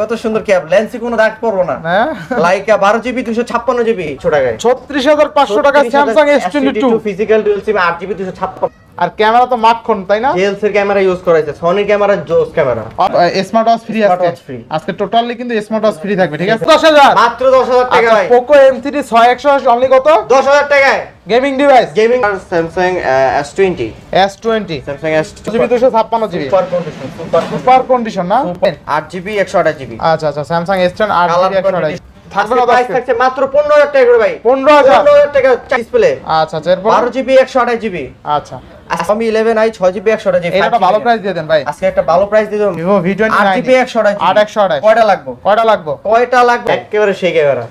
কত সুন্দর ক্যাপ। লেন্সে কোনো দাগ পড়ব না। লাইকা বারো জিবি দুশো ছাপ্পান্ন জিবি ছোট টাকায় ছত্রিশ হাজার পাঁচশো টাকা Samsung S twenty two physical dual SIM আট জিবি দুশো ছাপ্পান্ন। আর ক্যামেরা তো মাখন তাই না? জেলস এর ক্যামেরা ইউজ করা হয়েছে সনির ক্যামেরা জোস camera. Smart watch free Smart আজকে আজকে টোটালি কিন্তু স্মার্ট ওয়াচ ফ্রি থাকবে ঠিক আছে? দশ হাজার। মাত্র দশ হাজার টাকা ভাই পোকো এম থ্রি ছয় একশো অনলি কত? দশ হাজার টাকায়। Gaming device gaming Samsung S twenty S twenty Samsung S GB দুশো ছাপ্পান্ন GB. Super condition super condition না? আট জিবি একশো আঠাশ জিবি। আচ্ছা আচ্ছা স্যামসাং এস টেন আট কালার জিবি একশো আঠাশ থাকবে কত প্রাইস থাকছে মাত্র পনেরো হাজার টাকা করে ভাই। পনেরো হাজার। পনেরো হাজার টাকা ডিসপ্লে আচ্ছা আচ্ছা এরপর? বারো জিবি একশো আঠাশ জিবি। আচ্ছা। আমি একশো আঠাশ এটা ভালো প্রাইস দিয়ে দেন ভাই। আজকে একটা ভালো প্রাইস দিয়ে একশো আঠাশ কয়টা লাগবে? কয়টা লাগবে? কয়টা লাগবে? একেবারে সেই ক্যামেরা।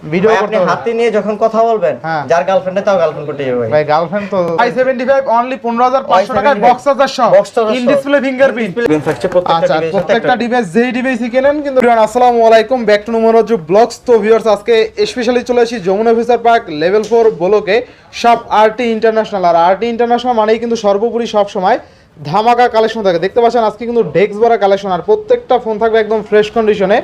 আপনি হাতে নিয়ে যখন কথা বলবেন হ্যাঁ। যার গার্লফ্রেন্ডে তাও গার্লফ্রেন্ড করতে যাবে ভাই। ভাই গার্লফ্রেন্ড তো আই সেভেন্টি ফাইভ অনলি পনেরো হাজার পাঁচশো টাকায় বক্স সহ ইন ডিসপ্লে ফিঙ্গারপ্রিন্ট আচ্ছা প্রত্যেকটা ডিভাইস যেই ডিভাইসই কেনেন কিন্তু আসসালামু আলাইকুম ব্যাক টু নোমরজু ব্লগস তো ভিউয়ার্স আজকে স্পেশালি চলে এসেছি Jamuna future park level four বলোকে সব আরটি ইন্টারন্যাশনাল আর আরটি ইন্টারন্যাশনাল মানেই কিন্তু সর্বোপরি সব সময় ধামাকা কালেকশন থাকে। দেখতে পাচ্ছেন, আজকে কিন্তু ডেস্ক ভরা কালেকশন আর প্রত্যেকটা ফোন থাকবে একদম ফ্রেশ কন্ডিশনে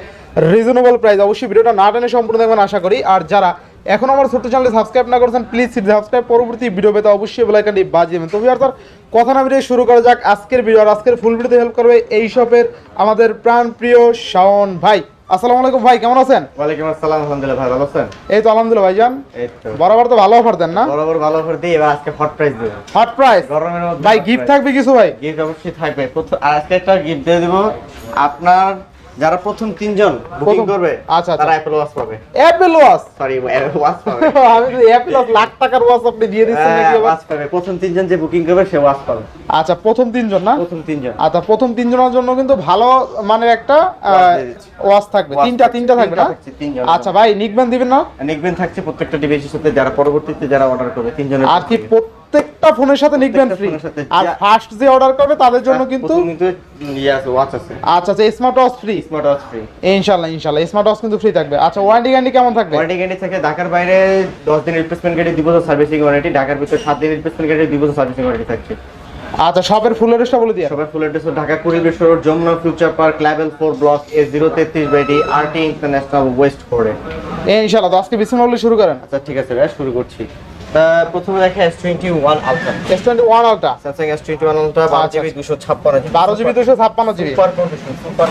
রিজনেবল প্রাইস অবশ্যই ভিডিওটা না টেনে সম্পূর্ণ দেখবেন, আশা করি। আর যারা এখন আমার ছোট্ট চ্যানেলে সাবস্ক্রাইব না করেছেন প্লিজ সাবস্ক্রাইব পরবর্তী ভিডিও পেতে অবশ্যই বেলাইকানটি বাজিয়ে দেবেন। তো ভিউয়ার তার কথা না বেরিয়ে শুরু করা যাক আজকের ভিডিও আর আজকের ফুল ভিডিওতে হেল্প করবে এই শপের আমাদের প্রাণ প্রিয় শাওন ভাই। আসসালামু আলাইকুম ভাই কেমন আছেন? ওয়ালাইকুম আসসালাম আলহামদুলিল্লাহ ভাই ভালো আছেন? এই তো আলহামদুলিল্লাহ ভাইজান। এই তো। বরাবর তো ভালো অফার দেন না? বরাবর ভালো অফার দিই এবার আজকে হট প্রাইস দেব। হট প্রাইস গরমের মধ্যে ভাই গিফট থাকবে কিছু ভাই? গিফট অবশ্যই থাকবে। আজকে একটা গিফট দিয়ে দেবো। আপনার যারা প্রথম তিনজন বুকিং করবে আচ্ছা, আচ্ছা। তারা অ্যাপেল ওয়াচ পাবে। অ্যাপেল ওয়াচ সরি ওয়াচ পাবে। আমি তো অ্যাপেল ওয়াচ লাখ টাকার ওয়াচ আপনি দিয়ে দিচ্ছেন নাকি ওয়াচ পাবে। প্রথম তিনজন যে বুকিং করবে সে ওয়াচ পাবে। আচ্ছা প্রথম তিনজন না? প্রথম তিনজন। আচ্ছা প্রথম তিনজনের জন্য কিন্তু ভালো মানের একটা। ওয়াচ থাকবে। তিনটা তিনটা থাকবে না? তিনজন। আচ্ছা ভাই নিকবেন দিবেন না? নিকবেন থাকছে প্রত্যেকটা ডিভাইসের সাথে। যারা পরবর্তীতে যারা অর্ডার করবে তিনজনের আর কি প্রত্যেকটা ফোনের সাথে নিকবেন ফ্রি আর ফার্স্ট যে অর্ডার করবে তাদের জন্য কিন্তু কিন্তু ইয়ে আছে ওয়াচ আছে। আচ্ছা আচ্ছা smart watch free smart watch free ইনশাআল্লাহ ইনশাআল্লাহ স্মার্ট ওয়াচ কিন্তু ফ্রি থাকবে। আচ্ছা ওয়ারেন্টি গ্যারান্টি কেমন থাকবে? ওয়ারেন্টি গ্যারান্টি থাকে ঢাকার বাইরে দশ দিন রিপ্লেসমেন্ট গ্যারান্টি দুই বছর সার্ভিসিং ওয়ারেন্টি ঢাকার ভিতরে সাত দিন রিপ্লেসমেন্ট গ্যারান্টি দুই বছর সার্ভিসিং ওয়ারেন্টি থাকছে। আচ্ছা শপের ফুল অ্যাড্রেসটা বলে দিয়ে। সবাই full address Dhaka কুড়িবেশ road Jamuna future park level four block A zero তেত্রিশ বাইডি আরটি ইন্টারন্যাশনাল ওয়েস্ট ফোরে ইনশাআল্লাহ তো আজকে বিসমিল্লাহ শুরু করেন। আচ্ছা ঠিক আছে ভাই শুরু করছি। প্রথমে দেখে সুপার কন্ডিশন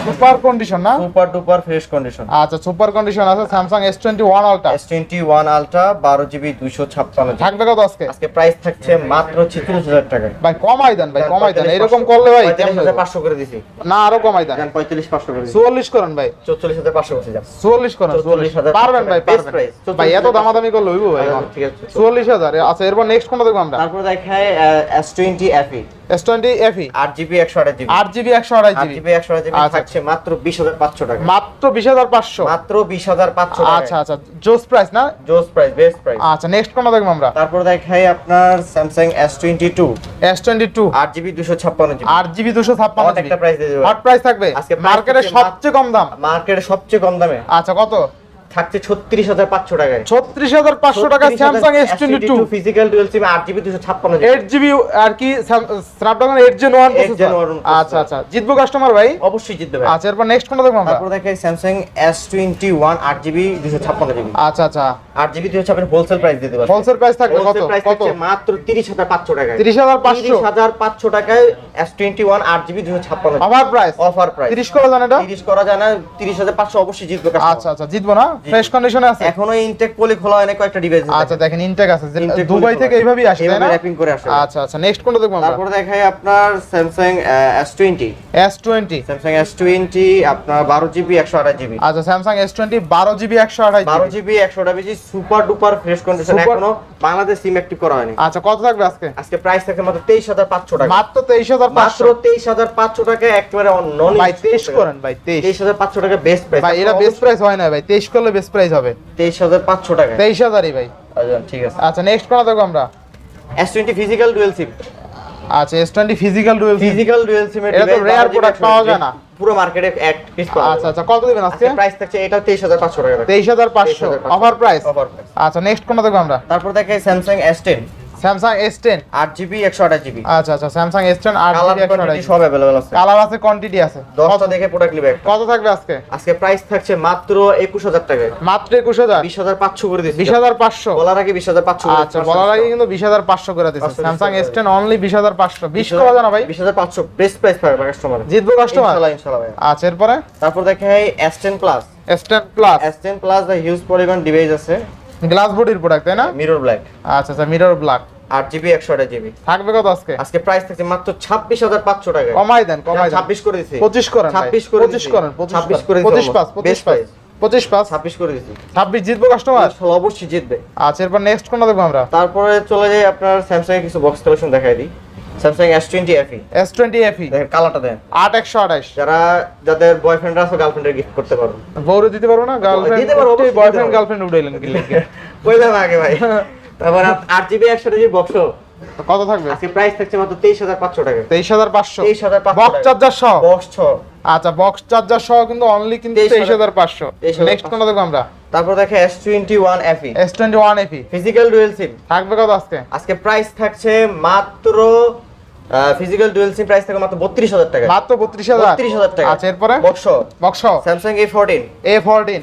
সুপার কন্ডিশন না? সুপার ডুপার ফ্রেশ কন্ডিশন আচ্ছা সুপার কন্ডিশন আছে থাকবে কত আজকে? আজকে প্রাইস থাকছে মাত্র ভাই কমাই দেন ভাই কমাই দেন। এরকম করলে ভাই করে দিছি। না আরও কমাই দেন। যান পঁয়তাল্লিশ পাঁচশো করে দিছি। চুয়াল্লিশ করেন ভাই। চৌচল্লিশ হাজার যান চুয়াল্লিশ করেন 44,000 পারবেন ভাই পারবেন। ভাই এত দামাদামি করলে হইব ভাই ঠিক আছে চুয়াল্লিশ হাজার। আচ্ছা এরপর নেক্সট কোনটা দেখব আমরা? তারপর আঠাশ জিবি আট জিবি একশো আড়াই আট জিবি জিবি একশো আঠাশ জিবি আচ্ছা। থাকছে মাত্র বিশ হাজার পাঁচশো টাকা। মাত্র বিশ হাজার পাঁচশো। মাত্র বিশ হাজার পাঁচশো আচ্ছা আচ্ছা। জোস প্রাইস না? জোস প্রাইস বেস্ট প্রাইস আচ্ছা নেক্সট কোনটা দেখব আমরা? তারপর দেখায় আপনার জিবি দুশো ছাপ্পান্ন জিবি জিবি দুশো ছাপ্পান্ন একটা প্রাইস দিয়ে দেবো। হট প্রাইস থাকবে। আজকে মার্কেটে সবচেয়ে কম দাম। মার্কেটে সবচেয়ে কম দামে। আচ্ছা কত? থাকছে ছত্রিশ হাজার পাঁচশো টাকায়। ছত্রিশ হাজার পাঁচশো টাকা Samsung S twenty two physical dual SIM আট জিবি দুশো ছাপ্পান্ন এইট জিবি আর কি Snapdragon eight Gen one 8 Gen 1 আচ্ছা আচ্ছা। জিতবো কাস্টমার ভাই? অবশ্যই জিততে পারে আচ্ছা এরপর নেক্সট কোনটা দেখব আমরা? তারপর দেখাই স্যামসাং এস টোয়েন্টি ওয়ান আট জিবি দুশো ছাপ্পান্ন জিবি আচ্ছা আচ্ছা। আট জিবি দুশো ছাপ্পান্ন হোলসেল প্রাইস দিতে পারবে হোলসেল প্রাইস থাকবে কত? কত? মাত্র তিরিশ হাজার পাঁচশো টাকায়। তিরিশ হাজার পাঁচশো? হাজার পাঁচশো টাকায় এস টোয়েন্টি ওয়ান আট জিবি দুশো ছাপ্পান্ন অফার প্রাইস অফার প্রাইস তিরিশ করে জান এটা? তিরিশ করা যায় না তিরিশ হাজার পাঁচশো অবশ্যই জিতবে। আচ্ছা আচ্ছা। জিতবো না? ফ্রেশ কন্ডিশনে আছে? এখনও ইনটেক পলি খোলা হয় না কয়েকটা ডিভাইস আচ্ছা দেখেন ইনটেক আছে দুবাই থেকে খোলা। এইভাবেই আসে এইভাবে না? wrapping করে আসে। আচ্ছা আচ্ছা নেক্সট কোনটা দেখব আমরা? তারপরে দেখাই আপনার S twenty Samsung S twenty আপনার বারো জিবি একশো আঠাশ জিবি আচ্ছা আঠাশ বারো জিবি একশো আঠাশ GB super duper fresh condition এখনও বাংলাদেশ সিম অ্যাক্টিভ করা হয়নি। আচ্ছা কত থাকবে আজকে? আজকে প্রাইস থাকে মাত্র তেইশ হাজার পাঁচশো টাকা। মাত্র তেইশ হাজার মাত্র পাঁচশো তেইশ হাজার পাঁচশো টাকা একেবারে নন ভাই তেইশ করেন ভাই তেইশ। তেইশ হাজার পাঁচশো টাকা বেস্ট প্রাইস ভাই এটা বেস্ট প্রাইস হয় না ভাই তেইশ করলে বেস্ট প্রাইস হবে। তেইশ হাজার পাঁচশো টাকা। তেইশ হাজারই ভাই। আচ্ছা, ঠিক আছে। আচ্ছা নেক্সট কোনটা দেখব আমরা? S twenty physical dual SIM আচ্ছা S twenty physical dual physical dual SIM এটা তো rare প্রোডাক্ট পাওয়া যায় না। পুরো মার্কেটে এক পিস পাওয়া আচ্ছা আচ্ছা কত দিবেন আজকে? প্রাইস থাকছে এটা তেইশ হাজার পাঁচশো টাকা। তেইশ হাজার পাঁচশো। 23,500 অফার প্রাইস অফার প্রাইস আচ্ছা নেক্সট কোনটা দেখব আমরা? তারপর দেখে Samsung S ten Samsung S ten আট জিবি একশো আঠাশ জিবি। আচ্ছা আচ্ছা স্যামসাং এস টেন আট কালার জিবি একশো আঠাশ কোয়ান্টিটি সব অ্যাভেলেবল আছে। কালার আছে কোয়ান্টিটি আছে। দশটা দেখে প্রোডাক্ট নিবে। কত থাকবে আজকে? আজকে প্রাইস থাকছে মাত্র একুশ হাজার টাকায় মাত্র একুশ হাজার? বিশ হাজার পাঁচশো করে দিচ্ছি বিশ হাজার পাঁচশো? বলার আগে বিশ হাজার পাঁচশো আচ্ছা বলার আগে কিন্তু বিশ হাজার পাঁচশো করে দিচ্ছে পাঁচশো স্যামসাং দিচ্ছে এস টেন অনলি বিশ হাজার পাঁচশো। বিশ করা জানা ভাই? বিশ হাজার পাঁচশো বেস্ট প্রাইস পাবে কাস্টমার জিতবো কাস্টমার ইনশাল্লাহ ইনশাল্লাহ ভাই আচ্ছা এরপরে? তারপর দেখে S ten plus S ten plus S ten plus huge পরিমাণ ডিভাইস আছে। গ্লাস বডির প্রোডাক্ট তাই না? মিরর ব্ল্যাক আচ্ছা আচ্ছা মিরর ব্ল্যাক আট জিবি একশো আঠাশ জিবি থাকবে কত আজকে? আজকে প্রাইস থাকছে মাত্র ছাব্বিশ হাজার পাঁচশো টাকা। কমাই দেন কমাই ছাব্বিশ করে দিচ্ছি পঁচিশ করেন ছাব্বিশ করে পঁচিশ করেন ছাব্বিশ করে করে পঁচিশ পাঁচ পঁচিশ পাঁচ পঁচিশ পাঁচ ছাব্বিশ করে দিচ্ছি ছাব্বিশ জিতবো কাস্টমার অবশ্যই জিতবে। আচ্ছা এরপর নেক্সট কোনটা দেখব আমরা? তারপরে চলে যাই আপনার স্যামসাং এর কিছু বক্স কালেকশন দেখাই দিই। Samsung S twenty FE S twenty FE দেখেন কালারটা দেন। আট একশো আঠাশ। যারা যাদের বয়ফ্রেন্ড আছে গার্লফ্রেন্ডের গিফট করতে পারো বউরে দিতে পারব না? গার্লফ্রেন্ড দিতে পারব, বয়ফ্রেন্ড। গার্লফ্রেন্ড উঠাইলেন লিখে? ওই দাম আগে ভাই? তারপর আট জিবি একশো জিবি বক্স কত থাকবে? আজকে প্রাইস থাকছে মাত্র তেইশ হাজার পাঁচশো টাকা। তেইশ হাজার পাঁচশো। তেইশ হাজার পাঁচশো বক্স চার্জার সহ? বক্স সহ আচ্ছা বক্স চার্জার সহ কিন্তু অনলি কিন্তু 23,000 তেইশ হাজার পাঁচশো। 23,500 নেক্সট কোনটা দেখব আমরা? তারপর দেখে S twenty one FE S twenty one physical dual SIM থাকবে কত আজকে? আজকে প্রাইস থাকছে মাত্র ফিজিক্যাল ডুয়েল সিম প্রাইস থাকে মাত্র বত্রিশ হাজার টাকা। মাত্র বত্রিশ হাজার? বত্রিশ হাজার টাকা। আচ্ছা এরপরে? বক্স। বক্স।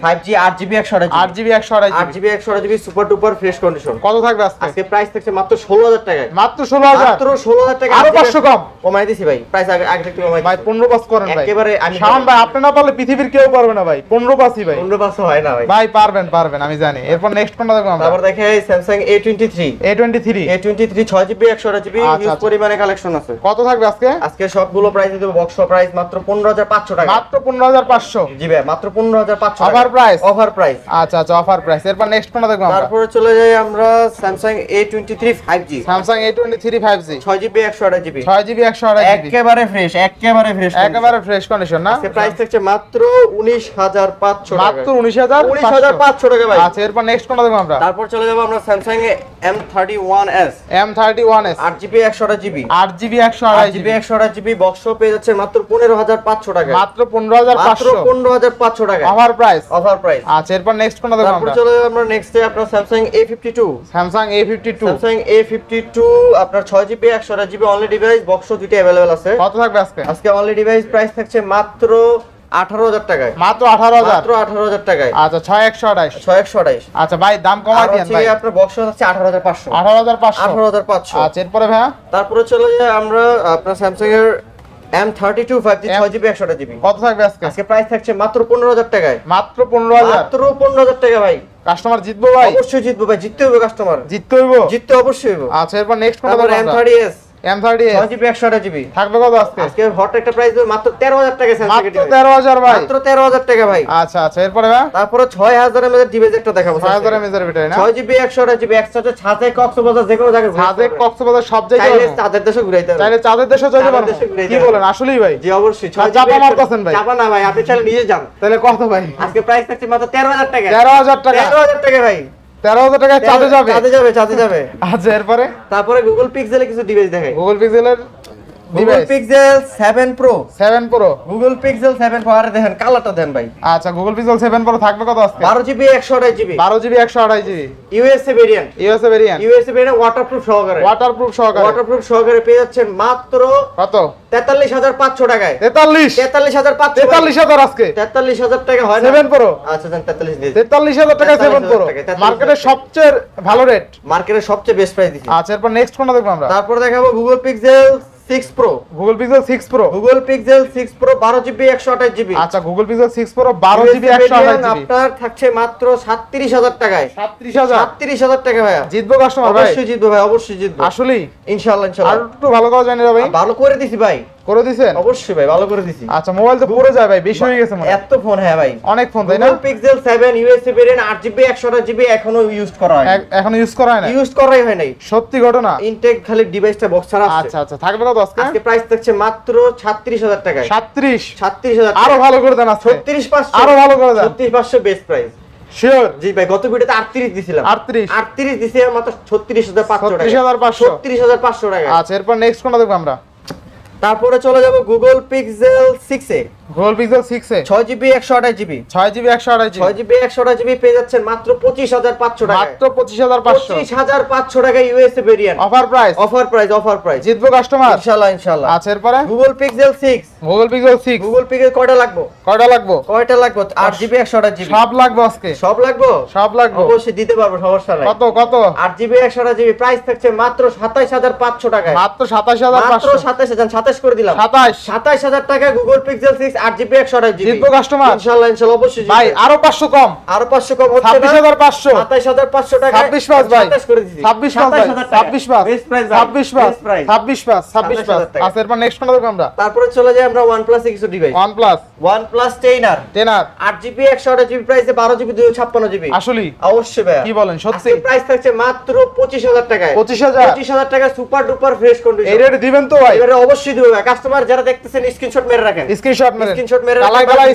আট আঠাশ জিবি একশো আঠাশ আট জিবি একশো আঠাশ GB super duper fresh condition কত থাকবে আজকে? আজকে প্রাইস থাকছে মাত্র ষোলো হাজার টাকায়। মাত্র ষোলো হাজার? মাত্র ষোলো হাজার টাকা আরও 500 কম। কমাই দিছি ভাই। প্রাইস আগে আগে একটু কমাই ভাই পনেরো পাস করেন ভাই। একেবারে আমি শাওন ভাই আপনি না পারলে পৃথিবীর কেউ পারবে না ভাই। পনেরো পাসই ভাই। পনেরো পাঁচশো হয় না ভাই। ভাই পারবেন পারবেন আমি জানি। এরপর নেক্সট কোনটা দেখব আমরা? তারপর দেখে থ্রি একশো আঠাশ জিবি আচ্ছা, হিউজ আচ্ছা। পরিমাণে কালেকশন কালেকশন আছে। কত থাকবে আজকে? আজকে সবগুলো প্রাইস দেব বক্স প্রাইস মাত্র 15500 টাকা। মাত্র 15500 জি ভাই মাত্র 15500 অফার প্রাইস অফার প্রাইস আচ্ছা আচ্ছা অফার প্রাইস এরপর নেক্সট ফোন দেখব আমরা? তারপরে চলে যাই আমরা Samsung A23 5G Samsung A23 5G 6GB 128GB 6GB 128GB একেবারে ফ্রেশ একেবারে ফ্রেশ একেবারে ফ্রেশ কন্ডিশন না? আজকে প্রাইস থাকছে মাত্র 19500 টাকা। মাত্র 19000 19500 টাকা ভাই। আচ্ছা এরপর নেক্সট কোনটা দেখব আমরা? তারপর চলে যাব আমরা Samsung M31s M31s 8GB 128GB 8 GB একশো আঠাশ জিবি একশো আড়াই জিবি বক্স পেয়ে যাচ্ছে মাত্র পনেরো হাজার পাঁচশো টাকা মাত্র পনেরো হাজার পাঁচশো। পনেরো হাজার পাঁচশো টাকা অফার প্রাইস অফার প্রাইস আচ্ছা এরপর নেক্সট কোনটা দেখব তারপর আমরা? চলে যাব আমরা নেক্সট আপনার Samsung A fifty two Samsung A fifty two Samsung A fifty two আপনার ছয় জিবি একশো আঠাশ জিবি অনলি ডিভাইস বক্স দুইটা অ্যাভেলেবেল আছে। কত থাকবে আজকে? আজকে অনলি ডিভাইস প্রাইস থাকছে মাত্র আঠারো হাজার টাকায়। মাত্র আঠারো হাজার? মাত্র আঠারো হাজার টাকায়। আচ্ছা ছয় একশো আঠাইশ ছয় একশো আঠাইশ আচ্ছা ভাই দাম কমাই আর ভাই। আপনার বক্স হচ্ছে আঠারো হাজার পাঁচশো। আঠারো হাজার পাঁচশো। আঠারো হাজার পাঁচশো। আচ্ছা এরপরে ভাইয়া? তারপরে চলে যায় আমরা আপনার স্যামসাং এর M thirty two five G ছয় জিবি একশো জিবি কত থাকবে আজকে? আজকে প্রাইস থাকছে মাত্র পনেরো হাজার টাকায়। মাত্র পনেরো হাজার? মাত্র পনেরো হাজার টাকা ভাই। কাস্টমার জিতবো ভাই? অবশ্যই জিতবো ভাই। জিততে হবে কাস্টমার জিততে হইব? জিততে অবশ্যই হবে আচ্ছা এরপর নেক্সট কোনটা M thirty S M thirty ছয় জিবি একশো জিবি। থাকবে কত আজকে? আজকে হট একটা প্রাইস মাত্র তেরো হাজার টাকা স্যামসাং মাত্র তেরো হাজার ভাই। মাত্র তেরো হাজার টাকা ভাই। আচ্ছা আচ্ছা এরপরে ভাই তারপরে ছয় হাজার এমএর ডিভাইস একটা দেখাবো ছয় হাজার এমএজের ভিতরে না? ছয় জিবি একশো জিবি একসাথে ছাদে কক্সবাজার যে কোনো জায়গায়। কক্সবাজার সব জায়গায় চাইলে। চাঁদের দেশে ঘুরাইতে হবে চাইলে চাঁদের দেশে যেতে চাঁদের পারব। কি বলেন? আসলেই ভাই। জি অবশ্যই। আর চাপা মারতেছেন ভাই। চাপা না ভাই আপনি চাইলে নিয়ে যান। তাহলে কত ভাই? আজকে প্রাইস থাকছে মাত্র তেরো হাজার টাকা। তেরো হাজার টাকা। তেরো হাজার টাকা ভাই। তেরো হাজার টাকায় চাঁদে যাবে। চাঁদে যাবে চাঁদে যাবে। আচ্ছা এরপরে? তারপরে গুগল পিক্সেলে কিছু ডিভাইস দেখাই। গুগল পিক্সেলের Google device Pixel seven pro seven pro Google Pixel seven pro আরে দেখেন কালারটা দেন ভাই। আচ্ছা গুগল পিক্সেল সেভেন প্রো থাকবে কত আজকে? বারো জিবি একশো আঠাশ জিবি বারো জিবি একশো আঠাশ GB USA variant USA variant USA variant waterproof সহকারে। ওয়াটারপ্রুফ সহকারে। ওয়াটারপ্রুফ সহকারে পেয়ে যাচ্ছেন মাত্র কত? তেতাল্লিশ হাজার পাঁচশো টাকায়। তেতাল্লিশ? তেতাল্লিশ হাজার পাঁচশো। তেতাল্লিশ হাজার আজকে? তেতাল্লিশ হাজার টাকা হয় না? সেভেন প্রো আচ্ছা দেন তেতাল্লিশ দিয়ে তেতাল্লিশ হাজার টাকা সেভেন 43,000 প্রো টাকা, 43,000 মার্কেটের সবচেয়ে ভালো রেট মার্কেটের সবচেয়ে বেস্ট প্রাইস দিচ্ছি। আচ্ছা এরপর নেক্সট কোনটা দেখব আমরা? তারপর দেখাবো Google Pixel six pro Google Pixel 6 pro Google Pixel 6 pro বারো জিবি একশো আঠাশ জিবি আচ্ছা গুগল পিক্সেল সিক্স প্রো বারো জিবি একশো আঠাশ জিবি আপনার থাকছে মাত্র সাতত্রিশ হাজার টাকায়। সাতত্রিশ হাজার? সাতত্রিশ হাজার টাকা ভাইয়া। জিতবো কাস্টমার ভাই? অবশ্যই জিতবো ভাই অবশ্যই জিতবো। আসলেই? ইনশাআল্লাহ আর ইনশাআল্লাহ একটু ভালো করে জানি ভাই। ভালো করে দিছি ভাই। করে দিছেন? অবশ্যই ভাই ভালো করে দিছি। আচ্ছা মোবাইল তো পড়ে যায় ভাই বেশি হয়ে গেছে মনে এত ফোন হ্যাঁ ভাই। অনেক ফোন তাই না? Pixel seven USA variant GB GB এখনও ইউজ করা হয় এখনও ইউজ করা হয় না ইউজ করাই হয় নাই। সত্যি ঘটনা? ইনটেক খালি ডিভাইসটা বক্স ছাড়া আছে আচ্ছা আচ্ছা থাকবে কত আজকে? আজকে প্রাইস থাকছে মাত্র ছাত্রিশ হাজার টাকায়। সাতত্রিশ ছাত্রিশ হাজার আরও ভালো করে দেন আজকে। ছত্রিশ পাঁচশো। আরও ভালো করে দেন। ছত্রিশ পাঁচশো বেস্ট প্রাইস শিওর জি ভাই গত ভিডিওতে দিছিলাম। দিছি মাত্র টাকা আচ্ছা এরপর নেক্সট কোনটা দেখব আমরা? তারপরে চলে যাব Google Pixel six A. Google Pixel six A? ছয় জিবি একশো আঠাশ জিবি ছয় জিবি একশো জিবি ছয় জিবি একশো আঠাশ জিবি পেয়ে যাচ্ছেন মাত্র পঁচিশ হাজার পাঁচশো টাকা মাত্র পঁচিশ হাজার পাঁচশো। পঁচিশ হাজার পাঁচশো টাকা USA variant offer price offer price offer price জিতবো কাস্টমার ইনশাল্লাহ ইনশাল্লাহ। আচ্ছা এরপরে? Google Pixel six Google Pixel six Google Pixel কয়টা লাগবো? কয়টা লাগবো? কয়টা লাগবো? আট জিবি একশো আঠাশ জিবি সব লাগবে আজকে? সব লাগবো? সব লাগবে। অবশ্যই দিতে পারব সমস্যা নাই। কত কত? আট জিবি একশো আঠাশ জিবি প্রাইস থাকছে মাত্র সাতাইশ হাজার পাঁচশো টাকায়। মাত্র সাতাশ হাজার মাত্র সাতাইশ হাজার সাতাইশ করে দিলাম। সাতাশ। সাতাইশ হাজার টাকা গুগল পিক্সেল সিক্স আট জিবি একশো আঠাশ জিবি জিতবো কাস্টমার ইনশাল্লাহ ইনশাল্লাহ অবশ্যই ভাই আরও পাঁচশো কম। আরও পাঁচশো কম ছাব্বিশ হাজার পাঁচশো। সাতাইশ হাজার পাঁচশো টাকা ছাব্বিশ পাঁচ ভাই। করে দিচ্ছি ছাব্বিশ পাঁচ ভাই। 27,000 টাকা। ছাব্বিশ পাঁচ। ছাব্বিশ পাঁচ। ছাব্বিশ পাঁচ ছাব্বিশ পাঁচ। আচ্ছা এরপর নেক্সট কোনটা দেখব আমরা? তারপরে চলে যাই আমরা ওয়ান প্লাস কিছু device OnePlus OnePlus ten R ten R আট জিবি একশো আঠাশ জিবি প্রাইসে বারো জিবি দুশো ছাপ্পান্ন জিবি আসলেই। অবশ্যই ভাই কি বলেন সত্যি? প্রাইস থাকছে মাত্র পঁচিশ হাজার টাকায়। পঁচিশ হাজার। পঁচিশ হাজার টাকা সুপার ডুপার ফ্রেশ এই কন্ডিশন রেটে দিবেন তো ভাই। এবারে অবশ্যই কাস্টমার যারা দেখতেছেন স্ক্রিনশট মেরে রাখেন। স্ক্রিনশট মেরে স্ক্রিনশট মেরে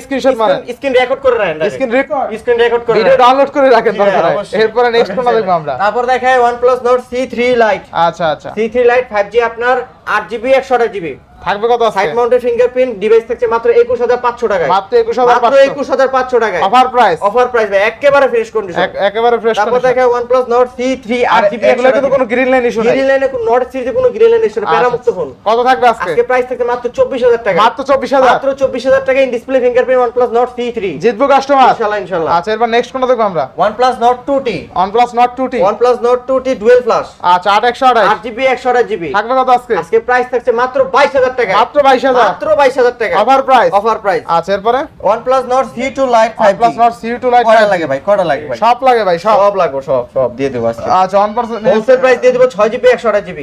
স্ক্রিনশট মারেন। স্ক্রিন রেকর্ড করে রাখেন স্ক্রিন রেকর্ড স্ক্রিন রেকর্ড করে ভিডিও ডাউনলোড করে রাখেন দরকার হয়। অবশ্যই। এরপরে নেক্সট কোনটা দেখব আমরা? তারপর দেখায় OnePlus Nord C3 Lite আচ্ছা আচ্ছা। C3 Lite 5G আপনার 8GB 128GB থাকবে কত সাইড মাউন্টেড ফিঙ্গারপ্রিন্ট ডিভাইস থাকছে মাত্র 21500 টাকায়। মাত্র 21,500 মাত্র 21500 টাকায়। অফার প্রাইস অফার প্রাইস ভাই একেবারে ফ্রেশ কন্ডিশন একেবারে ফ্রেশ তারপর দেখায় OnePlus Nord C3 আর 8GB এগুলো কিন্তু কোনো গ্রিন লাইন ইস্যু নাই। গ্রিন লাইনে কোনো নট সিরিজে কোনো গ্রিন লাইন ইস্যু প্যারামুক্ত ফোন কত থাকবে আজকে? আজকে প্রাইস থাকছে মাত্র 24000 টাকা মাত্র 24000 মাত্র 24000 টাকা in display fingerprint OnePlus Nord C3 জিতবো কাস্টমার ইনশাআল্লাহ ইনশাআল্লাহ আচ্ছা এরপর নেক্সট কোনটা দেখব আমরা? OnePlus Nord 2T OnePlus Nord 2T OnePlus Nord 2T dual flash আচ্ছা 8128 8GB 128GB থাকবে কত আজকে? আজকে প্রাইস থাকছে মাত্র 22000 টাকা। মাত্র 22000 মাত্র 22000 টাকা। অফার প্রাইস অফার প্রাইস আচ্ছা এরপরে? OnePlus Nord C2 Lite 5G OnePlus Nord CO2 Lite কয়টা লাগে ভাই? কয়টা লাগে ভাই? সব লাগে ভাই সব। সব লাগবে সব সব দিয়ে দেবো আজকে। আচ্ছা OnePlus হোলসেল প্রাইস দিয়ে দেবো 6GB 128GB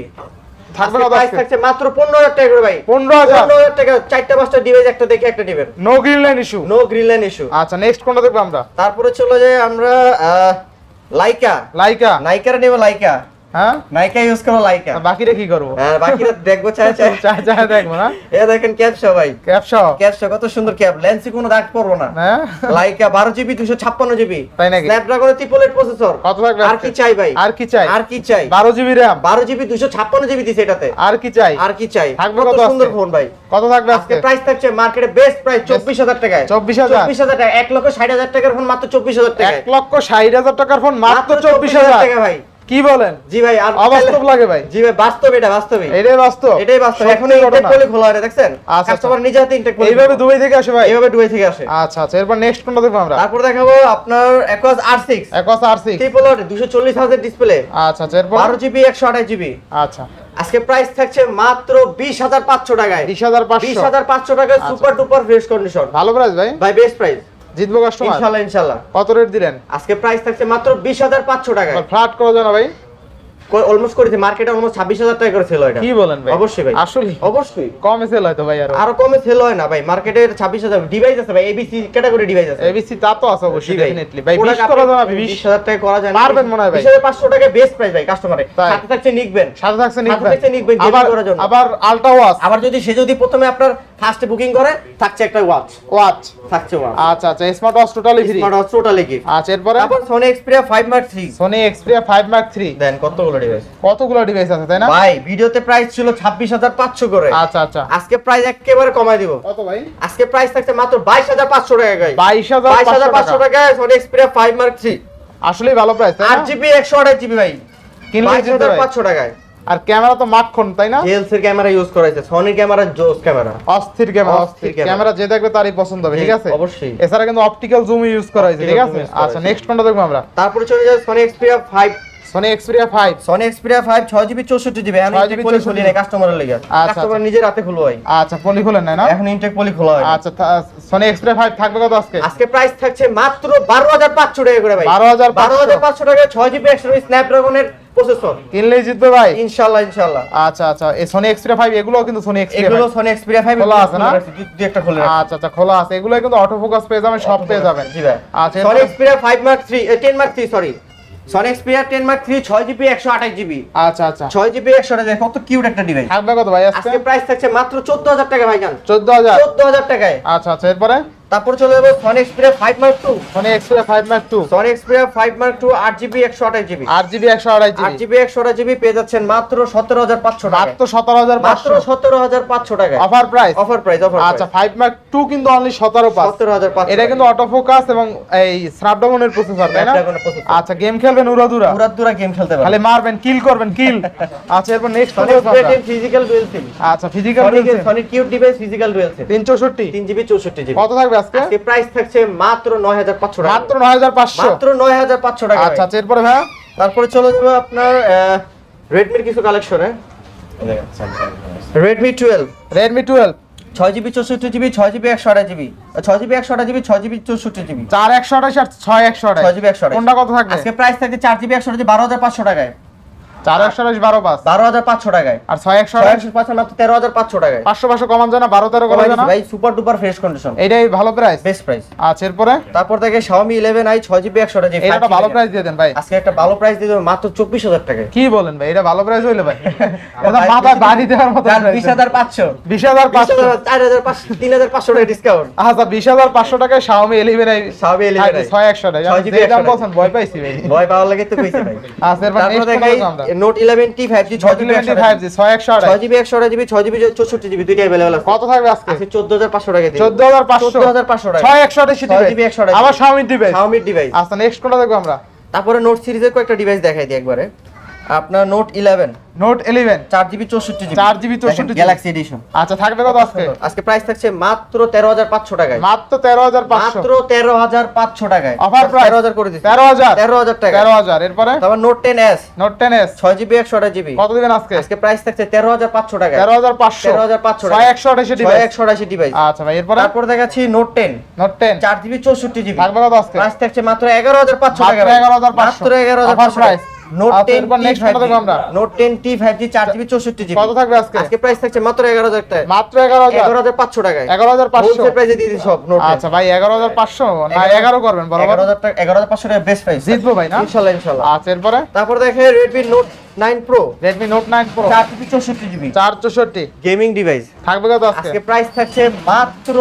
থাকবে আজকে প্রাইস থাকছে মাত্র 15000 টাকা করে ভাই। 15000 15000 টাকা চারটা পাঁচটা ডিভাইস একটা দেখে একটা no green line issue no green line issue আচ্ছা নেক্সট কোনটা দেখব আমরা? তারপরে চলে যাই আমরা লাইকা লাইকা নাইকার নেব লাইকা হ্যাঁ? নাইকা ইউজ করো লাইকা বাকিটা কি করব? হ্যাঁ বাকিরা দেখব চাই চাই চাই চাই দেখব না? এ দেখেন ক্যাপশা ভাই। ক্যাপশো ক্যাপশা কত সুন্দর ক্যাপ লেন্সে কোনো দাগ পড়ব না। হ্যাঁ লাইকা বারো জিবি দুশো ছাপ্পান্ন জিবি তাই নাকি? স্ন্যাপড্রাগনের ট্রিপল এইট প্রসেসর কত থাকবে আর কি চাই ভাই? আর কি চাই? আর কি চাই? বারো জিবি র্যাম বারো জিবি দুশো ছাপ্পান্ন জিবি দিছে এটাতে। আর কি চাই? আর কি চাই? থাকবে কত সুন্দর ফোন ভাই। কত থাকবে আজকে প্রাইস থাকছে মার্কেটে বেস্ট প্রাইস চব্বিশ হাজার টাকায়। 24,000 চব্বিশ হাজার টাকা এক লক্ষ ষাট হাজার টাকার ফোন মাত্র চব্বিশ হাজার টাকায়। এক লক্ষ ষাট হাজার টাকার ফোন মাত্র চব্বিশ হাজার। টাকা ভাই। কি বলেন? জি ভাই আর লাগে ভাই। জি ভাই বাস্তব এটা বাস্তবই। এটাই বাস্তব। এটাই বাস্তব। এখন ইনটেক। পলি খোলা হয় দেখছেন? আচ্ছা, কাস্টমার নিজে হাতে ইনটেক এইভাবে দুবাই থেকে আসে ভাই? এইভাবে ডুবে থেকে আসে। আচ্ছা আচ্ছা। এরপর নেক্সট কোনটা দেখব আমরা? তারপর দেখাবো আপনার একস আর সিক্স একস আর সিক্স ট্রিপল দুশো চল্লিশ হাজার ডিসপ্লে আচ্ছা আচ্ছা। এরপর? বারো জিবি একশো আঠাশ জিবি আচ্ছা। আজকে প্রাইস থাকছে মাত্র বিশ হাজার পাঁচশো টাকায়। বিশ হাজার পাঁচশো। টাকায় সুপার ডুপার ফ্রেশ কন্ডিশন ভালো প্রাইস ভাই? ভাই বেস্ট প্রাইস জিতবো কাস্টমার ইনশাআল্লাহ ইনশাআল্লাহ কত রেট দিলেন? আজকে প্রাইস থাকছে মাত্র বিশ হাজার পাঁচশো টাকায়। ফ্ল্যাট করে দেন ভাই? অলমোস্ট করেছে মার্কেটে অলমোস্ট ছাব্বিশ হাজার টাকা করে সেল হয় কি বলেন ভাই? অবশ্যই ভাই। আসলে অবশ্যই। কমে সেল হয়তো ভাই আরও। কমে সেল হয় না ভাই মার্কেটের ছাব্বিশ হাজার। ডিভাইস আছে ভাই এবিসি ক্যাটাগরি ডিভাইস আছে। এবিসি তা তো আছে অবশ্যই ডেফিনেটলি ভাই 20 করা 20 20 হাজার টাকা করা যায় পারবেন মনে হয় ভাই। 20,500 টাকা বেস্ট প্রাইস ভাই কাস্টমারে সাথে থাকছে নিকবেন সাথে থাকছে সাথে নিকবেন থাকছে নিকবেন, আবার। আবার আলট্রা ওয়াচ আবার যদি সে যদি প্রথমে আপনার ফার্স্টে বুকিং করে থাকছে একটা ওয়াচ ওয়াচ থাকছে ওয়াচ আচ্ছা আচ্ছা smart watch totally free smart watch totally gift আচ্ছা এরপরে? তারপর Sony Xperia 5 Mark 3 Sony Xperia 5 mark 3 দেন কতগুলো ডিভাইস কতগুলো ডিভাইস আছে তাই না? ভাই ভিডিওতে প্রাইস ছিল 26500 করে। আচ্ছা আচ্ছা। আজকে প্রাইস একেবারে কমায় দিব। কত ভাই? আজকে প্রাইস থাকছে মাত্র 22500 টাকা গাই 22500 22500 টাকা। টাকায় Sony Xperia 5 Mark 3 আসলেই ভালো প্রাইস তাই না? 8 জিবি 128 জিবি ভাই। কিনলে 22500 টাকায়। আর ক্যামেরা তো মাখন তাই না? ক্যামেরা ইউজ করা হয়েছে সনি ক্যামেরা জোস ক্যামেরা অস্থির ক্যামেরা অস্থির ক্যামেরা যে দেখবে তারই পছন্দ হবে ঠিক আছে? অবশ্যই। এছাড়া কিন্তু অপটিক্যাল জুম ইউজ করা হয়েছে ঠিক আছে? আচ্ছা নেক্সট কোনটা দেখব আমরা। তারপরে চলে Sony Xperia 5 Sony Xperia 5 Sony Xperia 5 6 GB 64 GB আমি 6 ইনটেক পলি খুলি না কাস্টমারের লেগে। আচ্ছা, কাস্টমার। নিজে রাতে খুলবো ভাই আচ্ছা পলি খুলেন না না? এখন ইনটেক পলি খোলা হয়। আচ্ছা সনি এক্সপিরিয়া 5 থাকবে কত আজকে? আজকে প্রাইস থাকছে মাত্র 12500 টাকা করে ভাই। 12,500 12500 টাকা। 6 জিবি 128 স্ন্যাপড্রাগনের প্রসেসর জিতবে ভাই। ইনশাআল্লাহ ইনশাআল্লাহ আচ্ছা আচ্ছা। এই সনি এক্সপিরিয়া 5 এগুলো কিন্তু সনি এক্সপিরিয়া এগুলো সনি এক্সপিরিয়া 5 খোলা আছে না? দুই একটা খুলে আচ্ছা আচ্ছা খোলা আছে। এগুলো কিন্তু অটো ফোকাস পেয়ে যাবেন সব পেয়ে যাবেন। জি ভাই। আচ্ছা Sony Xperia 5 mark 3 10 mark 3 sorry Sony Xperia 10 mark 3 6 GB 128 GB আচ্ছা আচ্ছা। 6 জিবি 128 জিবি কত কিউট একটা ডিভাইস থাকবে কত ভাই আজকে? প্রাইস থাকছে মাত্র 14000 টাকা ভাই জান 14000 14000 টাকায়। আচ্ছা আচ্ছা এরপরে? তারপর চলে যাব Sony Xperia five mark two ফোনে Xperia five mark two Sony Xperia five mark two আট জিবি একশো আঠাশ জিবি আট জিবি একশো আড়াই আট জিবি একশো আঠাশ জিবি পেয়ে যাচ্ছেন মাত্র সতেরো হাজার পাঁচশো টাকা মাত্র সতেরো হাজার মাত্র সতেরো হাজার পাঁচশো টাকা offer price offer price offer আচ্ছা ফাইভ মার্ক টু কিন্তু অনলি সতেরো পাঁচ। সতেরো হাজার পাঁচশো এটা কিন্তু অটো ফোকাস এবং এই স্ন্যাপড্রাগনের প্রসেসর তাই না। আচ্ছা গেম খেলবেন উড়াদুরা? পুরা দুরা গেম খেলতে পারে খালি মারবেন কিল করবেন কিল আচ্ছা এরপর next Sony physical dual SIM আচ্ছা physical Sony cute device physical dual SIM তিন চৌষট্টি তিন জিবি চৌষট্টি জিবি কত থাকবে আজকে? আজকে প্রাইস থাকছে মাত্র নয় হাজার পাঁচশো টাকা। মাত্র নয় হাজার পাঁচশো? মাত্র নয় হাজার পাঁচশো টাকা আচ্ছা আচ্ছা এরপরে ভাইয়া? তারপরে চলে যাবে আপনার রেডমির কিছু কালেকশনে রেডমি টুয়েলভ রেডমি টুয়েলভ ছয় জিবি চৌষট্টি জিবি ছয় জিবি একশো আঠাশ জিবি ছয় জিবি একশো আঠাশ জিবি ছয় জিবি চৌষট্টি জিবি চার একশো আঠাশ আর ছয় একশো আঠাশ ছয় জিবি একশো আঠাশ কোনটা কত থাকবে? আজকে প্রাইস থাকছে চার জিবি একশো আঠাশ বারো হাজার পাঁচশো টাকায়। চার একশো বারো পাঁচ বারো হাজার পাঁচশো টাকায়। আর ছয় একশো একশো পাঁচ মাত্র তেরো হাজার পাঁচশো টাকায়। পাঁচশো পাঁচশো কমান যায় না বারো তেরো কমান যায় ভাই সুপার ডুপার ফ্রেশ কন্ডিশন এইটাই ভালো প্রাইস বেস্ট প্রাইস আচ্ছা এরপরে? তারপর থেকে Xiaomi 11i আই ছয় জিবি একশো আঠাশ এটা ভালো প্রাইস দিয়ে দেন ভাই। আজকে একটা ভালো প্রাইস দিয়ে দেবো মাত্র চব্বিশ হাজার টাকায়। কি বলেন ভাই এটা ভালো প্রাইস হইলে ভাই। এটা মাথায় বাড়ি দেওয়ার মতো বিশ হাজার পাঁচশো। বিশ হাজার পাঁচশো। চার হাজার পাঁচশো তিন হাজার পাঁচশো টাকা ডিসকাউন্ট আচ্ছা বিশ হাজার পাঁচশো টাকায় শাওমি এলিভেন Xiaomi 11i ছয় একশো টাকা ছয় GB যে দাম 128 বলছেন ভয় পাইছি ভাই। ভয় পাওয়ার লাগে তো কইছে ভাই। আচ্ছা এরপর note eleven T five G ছয় জিবি ইলেভেন ফাইভ জি ছয় একশো আঠাশ ছয় জিবি একশো আঠাশ জিবি ছয় জিবি চৌষট্টি জিবি দুইটা অ্যাভেলেবল আছে। কত থাকবে আজকে? হাজার পাঁচশো টাকা দিয়ে। চোদ্দ হাজার পাঁচশো। চোদ্দ হাজার পাঁচশো টাকা। ছয় একশো আঠাশ ছয় GB 128 আবার Xiaomi ডিভাইস Xiaomi ডিভাইস আচ্ছা নেক্সট কোনটা দেখব আমরা? তারপরে নোট সিরিজের কয়েকটা ডিভাইস দেখাই দিই একবারে। আপনার নোট ইলেভেন নোট ইলেভেন চার জিবি চৌষট্টি GB. 4GB 64 GB Galaxy edition আচ্ছা থাকবে কত আজকে? আজকে প্রাইস থাকছে মাত্র তেরো হাজার পাঁচশো টাকায়। মাত্র তেরো হাজার পাঁচশো। মাত্র তেরো হাজার পাঁচশো টাকায়। Offer price? তেরো হাজার করে দিচ্ছি। তেরো হাজার। তেরো হাজার টাকা তেরো হাজার। এরপরে? তারপর note ten S note ten S ছয় জিবি একশো আঠাশ জিবি। কত দিবেন আজকে? আজকে প্রাইস থাকছে তেরো হাজার পাঁচশো টাকা তেরো হাজার পাঁচশো। তেরো হাজার পাঁচশো ছয় একশো আঠাশি ছয় ডিভাইস একশো আঠাশি ডিভাইস আচ্ছা ভাই এরপরে? তারপর দেখাচ্ছি নোট টেন নোট টেন চার জিবি চৌষট্টি জিবি। থাকবে কত আজকে? প্রাইস থাকছে মাত্র এগারো হাজার পাঁচশো টাকা মাত্র 11,500 মাত্র এগারো হাজার Offer price। নোট 10 বা নেক্সট মডেল আমরা note 10 T 5G 4GB 64GB কত থাকবে আজকে? আজকে প্রাইস থাকছে মাত্র 11000 দিয়ে দিছি সব নোট আচ্ছা ভাই 11500 না 11 করবেন বরাবর? 11000 টাকা টাকা বেস্ট প্রাইস জিতবো ভাই না? ইনশাআল্লাহ ইনশাআল্লাহ আচ্ছা, তারপর দেখেন Redmi Note 9 Pro. Redmi Note 9 Pro. 464 GB 464 gaming device থাকবে কত আজকে? আজকে প্রাইস থাকছে মাত্র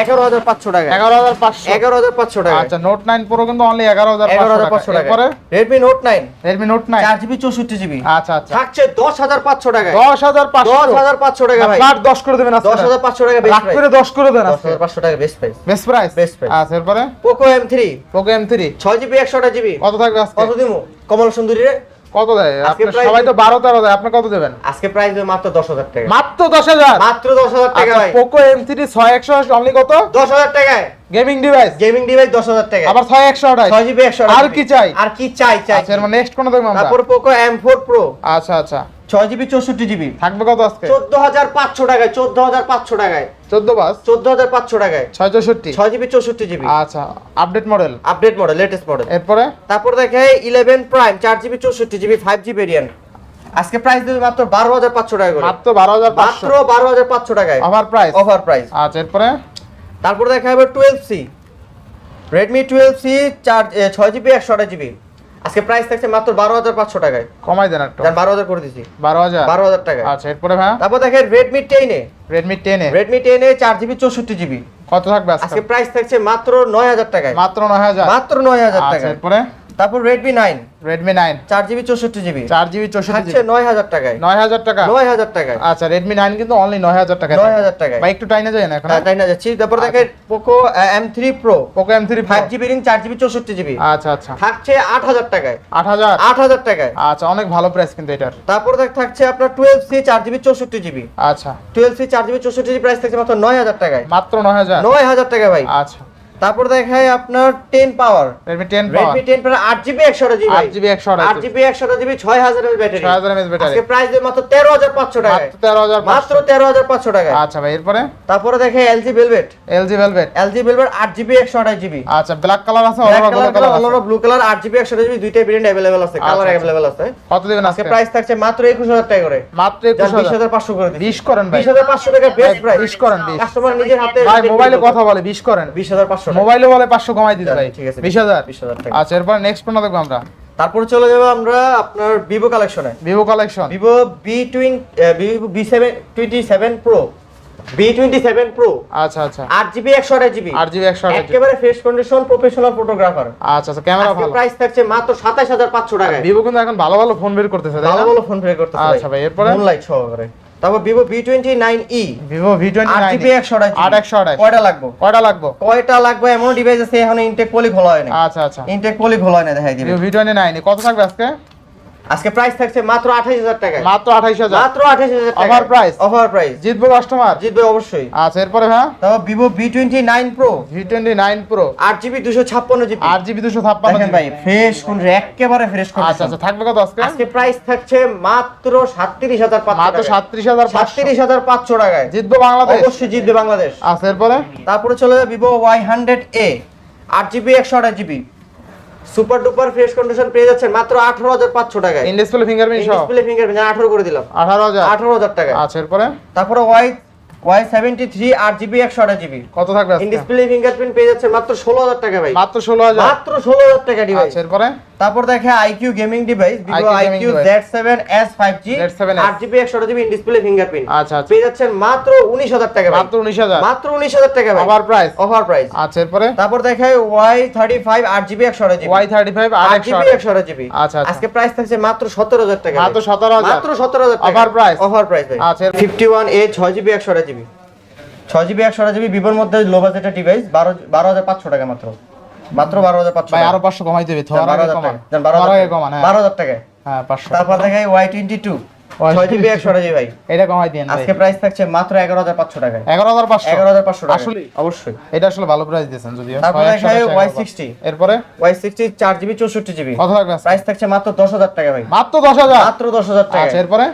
11500 টাকা। 11500 11500 টাকা। আচ্ছা Note 9 Pro কিন্তু অনলি 11500 টাকা। পরে Redmi Note 9 Redmi Note 9 4GB 64GB আচ্ছা আচ্ছা। থাকছে 10500 টাকা। 10500 10500 টাকা ভাই। ফ্ল্যাট 10 করে দেবেন আজকে। 10500 টাকা বেস্ট প্রাইস করে 10 করে দেন আজকে। 10500 টাকা best price best price best price আচ্ছা এরপরে? Poco M3 Poco M3 6GB 128GB কত থাকবে আজকে? কত দিমু? কমল সুন্দরী রে কত দেয়? আপনি সবাই তো বারো তেরো দেয়। আপনি কত দেবেন? আজকে প্রাইস মাত্র দশ হাজার টাকা। মাত্র দশ হাজার? মাত্র দশ হাজার টাকা ভাই। পোকো এম থ্রি ছয় একশো অনলি কত? দশ হাজার টাকায়। গেমিং ডিভাইস গেমিং ডিভাইস দশ হাজার টাকা। আবার ছয় একশো আঠাশ। ছয় জিবি একশো আর কি চাই? আর কি চাই চাই। আচ্ছা এর মানে নেক্সট কোন দেখব আমরা? তারপর পোকো এম ফোর প্রো আচ্ছা আচ্ছা। ছয় জিবি চৌষট্টি জিবি থাকবে কত আজকে? চোদ্দ হাজার পাঁচশো টাকায় চোদ্দ হাজার পাঁচশো টাকায়। চোদ্দ বাস? চোদ্দ হাজার পাঁচশো টাকায়। ছয় চৌষট্টি? ছয় জিবি চৌষট্টি জিবি আচ্ছা update model update model latest model এরপরে? তারপর দেখে ইলেভেন প্রাইম চার জিবি চৌষট্টি জিবি ফাইভ জি ভেরিয়েন্ট আজকে প্রাইস দেবে মাত্র বারো হাজার পাঁচশো টাকা করে। মাত্র বারো হাজার পাঁচশো। মাত্র বারো হাজার পাঁচশো টাকায়। অফার প্রাইস অফার প্রাইস আচ্ছা এরপরে? তারপর দেখা যাবে twelve C Redmi twelve C চার ছয় জিবি একশো আঠাশ জিবি আজকে প্রাইস থাকছে মাত্র বারো হাজার পাঁচশো টাকায়। কমাই দেন একটু। বারো হাজার করে দিচ্ছি বারো হাজার? বারো হাজার টাকা আচ্ছা এরপরে ভাই তারপর দেখেন রেডমি টেনে রেডমি টেনে রেডমি টেনে চার জিবি চৌষট্টি জিবি কত থাকবে আজকে? আজকে প্রাইস থাকছে মাত্র নয় হাজার টাকায়। মাত্র নয় হাজার? মাত্র নয় হাজার আচ্ছা টাকা এরপরে? তারপর চৌষট্টি জিবি। চার জিবি চৌষট্টি থাকছে জিবি নয় হাজার টাকায়। নয় হাজার টাকা? নয় হাজার টাকায়। আচ্ছা রেডমি নাইন কিন্তু অনলি নয় হাজার টাকা 9,000 টাকায়। ভাই একটু টাইনে যায় না এখন হ্যাঁ, তাই না তারপর দেখেন Poco M three pro Poco M three five GB ring চার জিবি চৌষট্টি জিবি। আচ্ছা আচ্ছা। থাকছে আট হাজার টাকায়। আট হাজার? আট হাজার টাকায়। আচ্ছা অনেক ভালো প্রাইস কিন্তু এটার। তারপর দেখ থাকছে আপনার টুয়েলভ সি চার জিবি চৌষট্টি জিবি। আচ্ছা। টুয়েলভ সি চার জিবি চৌষট্টি জিবি প্রাইস থাকছে মাত্র নয় হাজার টাকায়। মাত্র নয় হাজার? নয় হাজার টাকা ভাই। আচ্ছা। তারপর দেখায় আপনার ten power Redmi ten power Redmi ten power আট জিবি একশো জিবি আট জিবি একশো আট জিবি একশো জিবি ছয় হাজার ব্যাটারি ছয় হাজার এমএস ব্যাটারি আজকে প্রাইস মাত্র তেরো হাজার পাঁচশো টাকায়। মাত্র তেরো হাজার মাত্র তেরো হাজার আচ্ছা ভাই এরপরে? তারপরে দেখে ভেলভেট এলজি ভেলভেট আট জিবি একশো আঠাশ জিবি আচ্ছা ব্ল্যাক কালার আছে black colour colour blue colour আট জিবি একশো জিবি দুইটাই ভেরিয়েন্ট অ্যাভেলেবেল আছে। কালার আচ্ছা, অ্যাভেলেবেল আছে। কত দিবেন আজকে প্রাইস থাকছে মাত্র একুশ হাজার টাকা করে। মাত্র যার একুশ বিশ হাজার হাজার পাঁচশো করে দিচ্ছি। বিশ করেন ভাই। বিশ হাজার পাঁচশো টাকা বেস্ট প্রাইস বিশ করেন, বিশ। কাস্টমার নিজের হাতে ভাই মোবাইলে কথা বলে বিশ করেন। বিশ হাজার পাঁচশো। টাকা মোবাইলে বলে পাঁচশো কমাই দিতে ভাই। ঠিক আছে, বিশ হাজার। বিশ হাজার টাকা। আচ্ছা এরপর নেক্সট কোনটা দেখব আমরা। তারপরে চলে যাব আমরা আপনার ভিভো কালেকশনে Vivo collection Vivo B twin Vivo B seven twenty seven pro B twenty seven pro আচ্ছা আচ্ছা। আট জিবি একশো আঠাশ জিবি আট জিবি একশো আঠাশ একেবারে ফ্রেশ কন্ডিশন প্রফেশনাল ফটোগ্রাফার আচ্ছা আচ্ছা ক্যামেরা ভালো। প্রাইস থাকছে মাত্র সাতাশ হাজার পাঁচশো টাকায়। ভিভো কিন্তু এখন ভালো ভালো ফোন বের করতেছে ভালো ভালো ফোন বের করতে আচ্ছা ভাই, এরপরে? লাইট সহকারে। তারপর Vivo B twenty nine E Vivo V twenty nine GB একশো আঠাশ আট একশো আঠাশ কয়টা লাগবে? কয়টা লাগবে? কয়টা লাগবে? এমন ডিভাইস আছে এখন ইনটেক পলি খোলা হয় না আচ্ছা আচ্ছা। ইনটেক পলি খোলা হয় না দেখাই দিবে। ভি টোয়েন্টি নাইন কত থাকবে আজকে? আজকে প্রাইস থাকছে মাত্র 28000 টাকা মাত্র 28000 মাত্র 28000 টাকা অফার প্রাইস অফার প্রাইস জিতবে কাস্টমার জিতবে অবশ্যই। আচ্ছা এরপরে হ্যাঁ তাও Vivo V29 Pro V29 Pro 8GB 256GB 8GB 256GB দেখেন ভাই ফ্রেশ কোন রে ফ্রেশ কোন আচ্ছা, আচ্ছা থাকবে কত আজকে? আজকে প্রাইস থাকছে মাত্র 37500 মাত্র 37500 টাকায়। জিতবে বাংলাদেশ? অবশ্যই জিতবে বাংলাদেশ। আচ্ছা এরপরে? তারপরে চলে যাবে Vivo Y100A 8GB 128GB super duper fresh condition পেয়ে যাচ্ছেন মাত্র আঠারো হাজার পাঁচশো টাকায়। ইন ডিসপ্লে ফিঙ্গারপ্রিন্ট সহ? ডিসপ্লে ফিঙ্গারপ্রিন্ট আঠারো করে দিলাম। আঠারো হাজার? আঠারো হাজার টাকা আচ্ছা এরপরে? তারপরে ওয়াই ওয়াই সেভেন্টি থ্রি আট জিবি একশো আঠাশ জিবি। কত থাকবে ইন ডিসপ্লে ফিঙ্গারপ্রিন্ট পেয়ে যাচ্ছেন মাত্র ষোলো হাজার টাকা ভাই। মাত্র ষোলো হাজার? মাত্র ষোলো হাজার টাকা ডিভাইস আচ্ছা এরপরে? তারপর দেখে iQOO gaming device Vivo iQOO Z seven S five G Z7S আট জিবি একশো জিবি ইন ডিসপ্লে ফিঙ্গারপ্রিন্ট আচ্ছা আচ্ছা। পেয়ে যাচ্ছেন মাত্র উনিশ হাজার টাকা মাত্র উনিশ হাজার? মাত্র উনিশ হাজার টাকা ওভার প্রাইস অফার প্রাইস আচ্ছা এরপরে? তারপর দেখায় ওয়াই থার্টি ফাইভ আট জিবি একশো জিবি। ওয়াই থার্টি ফাইভ আট জিবি। একশো জিবি। আচ্ছা, আচ্ছা। আজকে প্রাইস থাকছে মাত্র সতেরো হাজার টাকা মাত্র সতেরো হাজার। মাত্র সতেরো হাজার Offer price? অফার প্রাইস আচ্ছা, ফিফটি ওয়ান এ ছয় জিবি একশো জিবি। ছয় জিবি একশো জিবি ভিভোর মধ্যে লো বাজেটের ডিভাইস বারো বারো হাজার পাঁচশো টাকা মাত্র। মাত্র বারো হাজার পাঁচশো আরও পাঁচশো কমাই দেবে বারো হাজার টাকা বারো হাজার টাকা। হ্যাঁ। বারো হাজার টাকায়। হ্যাঁ পাঁচশো তারপর দেখাই ওয়াই টোয়েন্টি টু Y22 ছয় জিবি একশো জিবি ভাই। এটা কমাই দিন আজকে প্রাইস থাকছে মাত্র এগারো হাজার পাঁচশো টাকায়। এগারো হাজার পাঁচশো। এগারো পাঁচশো টাকা আসলে অবশ্যই। এটা আসলে ভালো প্রাইস দিয়েছেন যদিও। টাকা। এরপরে? কত প্রাইস থাকছে মাত্র দশ হাজার টাকা ভাই। মাত্র দশ হাজার? মাত্র দশ হাজার টাকা আচ্ছা এরপরে?